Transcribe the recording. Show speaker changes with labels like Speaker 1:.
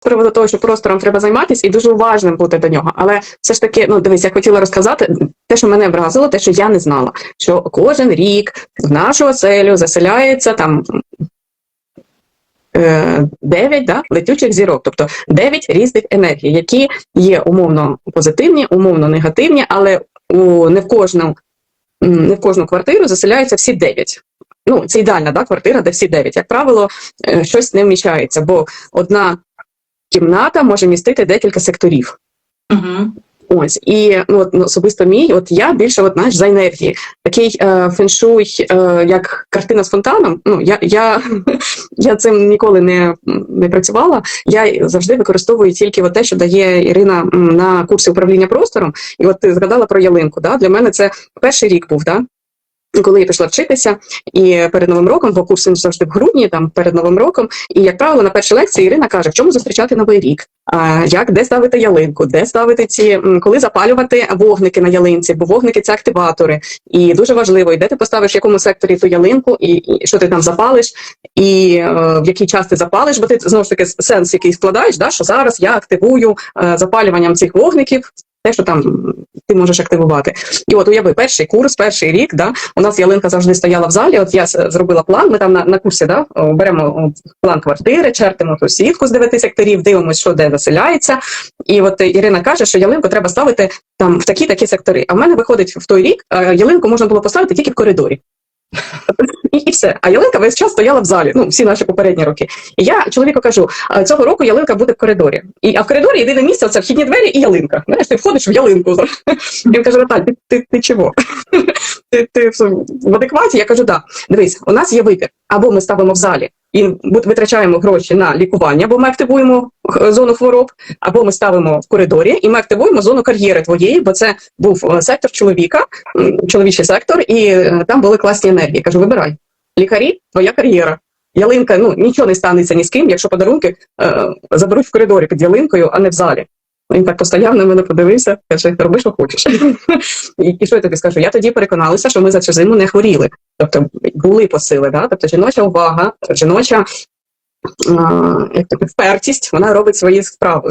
Speaker 1: приводу того, що простором треба займатися і дуже уважним бути до нього. Але все ж таки, ну дивись, я хотіла розказати те, що мене вразило, те, що я не знала, що кожен рік в нашу оселю заселяється там. е, Дев'ять да, летючих зірок, тобто дев'ять різних енергій, які є умовно позитивні, умовно негативні, але у не в кожну не в кожну квартиру заселяються всі дев'ять. Ну, це ідеальна да, квартира, де всі дев'ять. Як правило, е, щось не вміщається, бо одна кімната може містити декілька секторів.
Speaker 2: Угу.
Speaker 1: Ось і ну, от, ну, особисто мій, от я більше от, знаєш, за енергії. Такий е, феншуй, е, як картина з фонтаном. Ну я, я, я цим ніколи не, не працювала. Я завжди використовую тільки от те, що дає Ірина на курсі управління простором. І от ти згадала про ялинку. Да? Для мене це перший рік був. Да? Коли я пішла вчитися, і перед новим роком, бо курс він завжди в грудні, там перед новим роком, і як правило, на першій лекції Ірина каже, в чому зустрічати новий рік, як де ставити ялинку, де ставити ці, коли запалювати вогники на ялинці, бо вогники це активатори. І дуже важливо, і де ти поставиш в якому секторі ту ялинку, і, і що ти там запалиш, і е, в який час ти запалиш, бо ти знову ж таки сенс який складаєш, да, що зараз я активую е, запалюванням цих вогників. Те, що там ти можеш активувати, і от уяви, перший курс, перший рік, да, у нас ялинка завжди стояла в залі. От я зробила план. Ми там на, на курсі да, беремо план квартири, чертимо ту сітку з дев'яти секторів, дивимося, що де заселяється. І от Ірина каже, що ялинку треба ставити там в такі такі сектори. А в мене виходить в той рік, е, ялинку можна було поставити тільки в коридорі. І, і все. А ялинка весь час стояла в залі, ну всі наші попередні роки. І я чоловіку кажу: цього року ялинка буде в коридорі. І а в коридорі єдине місце це вхідні двері і ялинка. Знаєш, ти входиш в ялинку. Він каже: Наталь, ти, ти, ти чого? ти, ти в адекваті? Я кажу, да. Дивись, у нас є вибір. Або ми ставимо в залі і витрачаємо гроші на лікування, бо ми активуємо зону хвороб, або ми ставимо в коридорі і ми активуємо зону кар'єри твоєї, бо це був е, сектор чоловіка, чоловічий сектор, і е, там були класні енергії. Кажу, вибирай. Лікарі, твоя кар'єра. Ялинка, ну нічого не станеться ні з ким, якщо подарунки е, заберуть в коридорі під ялинкою, а не в залі. Він так постояв на мене, подивився, каже, роби, що хочеш. і що я тобі скажу? Я тоді переконалася, що ми за цю зиму не хворіли. Тобто були посили, да? тобто жіноча увага, жіноча е, впертість, вона робить свої справи.